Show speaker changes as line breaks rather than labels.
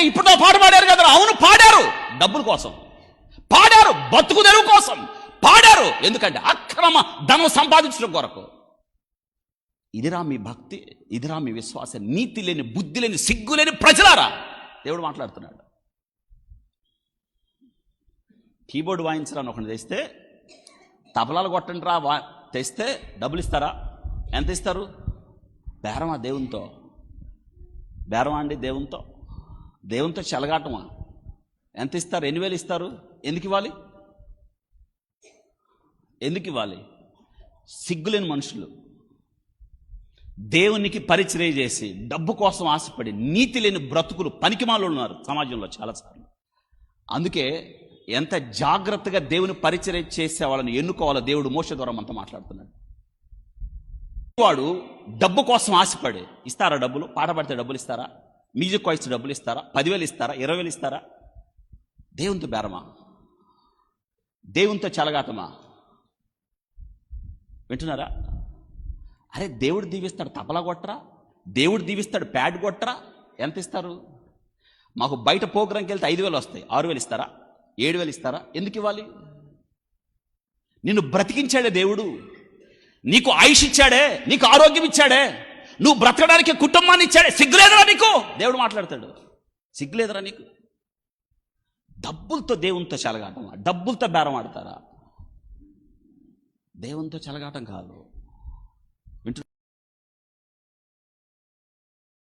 ఇప్పుడు పాట పాడారు కదా అవును పాడారు. డబ్బుల కోసం. పాడారు బతుకు తెరువు కోసం. పాడారు. ఎందుకంటే అక్రమ ధనం సంపాదించడం కొరకు. ఇదిరా మీ భక్తి ఇదిరా మీ విశ్వాసం నీతి లేని బుద్ధి లేని సిగ్గు లేని ప్రజలారా? దేవుడు మాట్లాడుతున్నాడు. కీబోర్డ్ వాయించరా అని ఒకటి తెస్తే తబలాలు కొట్టండి రా వా తెస్తే డబ్బులు ఇస్తారా? ఎంత ఇస్తారు? బేరమా దేవునితో? బేరమా అండి దేవునితో? దేవునితో చెలగాటమా? ఎంత ఇస్తారు? ఎన్ని వేలు ఇస్తారు? ఎందుకు ఇవ్వాలి? ఎందుకు ఇవ్వాలి? సిగ్గులేని మనుషులు. దేవునికి పరిచర్య చేసి డబ్బు కోసం ఆశపడి నీతి లేని బ్రతుకులు పనికిమాలు ఉన్నారు సమాజంలో చాలాసార్లు. అందుకే ఎంత జాగ్రత్తగా దేవుని పరిచర్య చేసే వాళ్ళని ఎన్నుకోవాలో దేవుడు మోస ద్వారా మనతో మాట్లాడుతున్నాడు. వాడు డబ్బు కోసం ఆశపడి ఇస్తారా డబ్బులు? పాట పడితే డబ్బులు ఇస్తారా? మ్యూజిక్ వాయిస్ డబ్బులు ఇస్తారా? పదివేలు ఇస్తారా? ఇరవై వేలు ఇస్తారా? దేవునితో బేరమా? దేవునితో చలగాతమా? వింటున్నారా? అరే దేవుడు దీవిస్తాడు తపలా కొట్టరా? దేవుడు దీవిస్తాడు ప్యాడ్ కొట్టరా? ఎంత ఇస్తారు? మాకు బయట ప్రోగ్రాంకి వెళ్తే ఐదు వేలు వస్తాయి. ఆరు వేలు ఇస్తారా? ఏడు వేలు ఇస్తారా? ఎందుకు ఇవ్వాలి? నిన్ను బ్రతికించాడే దేవుడు. నీకు ఆయుష్ ఇచ్చాడే. నీకు ఆరోగ్యం ఇచ్చాడే. నువ్వు బ్రతకడానికి కుటుంబాన్ని ఇచ్చాడే. సిగ్గులేదురా నీకు? దేవుడు మాట్లాడతాడు. సిగ్గులేదురా నీకు? డబ్బులతో దేవునితో చెలగాటం. డబ్బులతో బేరం ఆడతారా? దేవునితో చెలగాటం కాదు.